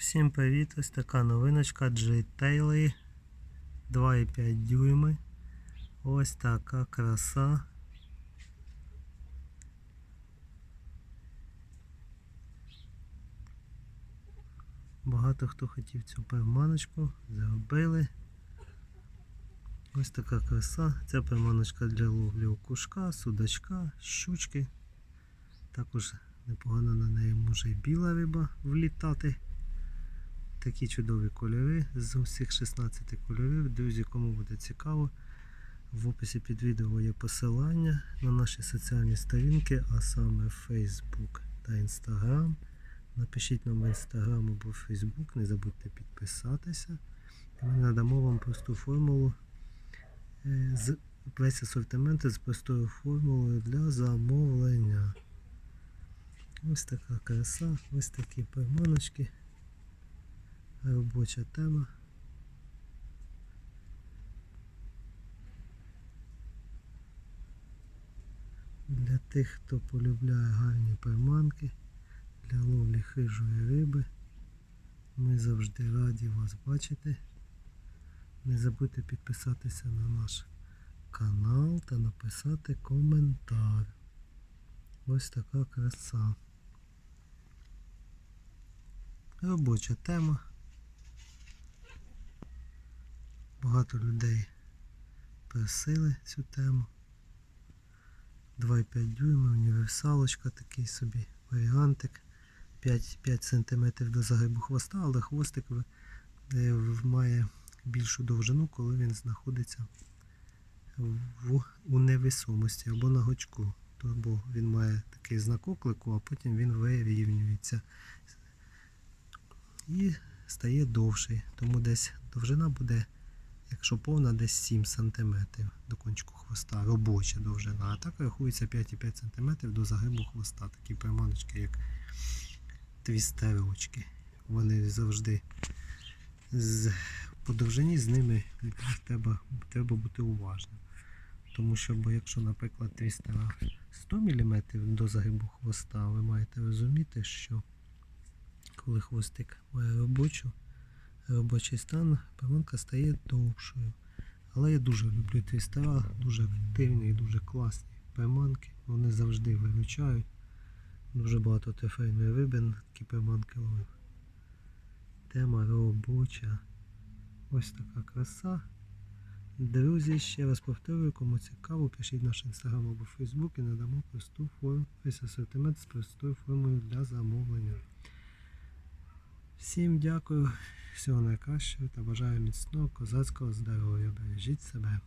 Всім привіт! Ось така новиночка G-Tail 2,5 дюйми. Ось така краса. Багато хто хотів цю приманочку, зробили. Ось така краса. Ця приманочка для ловлі окушка, судачка, щучки. Також непогано на неї може і біла риба влітати. Такі чудові кольори з усіх 16 кольорів. Друзі, кому буде цікаво, в описі під відео є посилання на наші соціальні сторінки, а саме Facebook та Instagram. Напишіть нам в Instagram або Facebook, не забудьте підписатися. Ми надамо вам просту формулу е, з весь асортимент з простою формулою для замовлення. Ось така краса, ось такі приманочки. Робоча тема. Для тих, хто полюбляє гарні приманки, для ловлі хижої риби. Ми завжди раді вас бачити. Не забудьте підписатися на наш канал та написати коментар. Ось така краса. Робоча тема. Багато людей просили цю тему. 2,5 дюйма, універсалочка такий собі варіантик. 5, 5 см до загибу хвоста, але хвостик е, має більшу довжину, коли він знаходиться в, у невесомості або на гачку. Тобто він має такий знак оклику, а потім він вирівнюється і стає довший. Тому десь довжина буде, якщо повна, десь 7 см до кончику хвоста, робоча довжина. А так рахується 5,5 см до загибу хвоста. Такі приманочки, як твістерочки. Вони завжди з, по довжині з ними треба, треба бути уважним. Тому що, бо якщо, наприклад, твістера 100 мм до загибу хвоста, ви маєте розуміти, що коли хвостик має робочу, робочий стан, приманка стає довшою. Але я дуже люблю твістера, дуже активні і дуже класні приманки. Вони завжди виручають. Дуже багато трофейної риби на такі приманки ловив. Тема робоча. Ось така краса. Друзі, ще раз повторюю, кому цікаво, пишіть наш інстаграм або фейсбук і надамо просту форму, весь асортимент з простою формою для замовлення. Всім дякую, всього найкращого та бажаю міцного козацького здоров'я. Бережіть себе.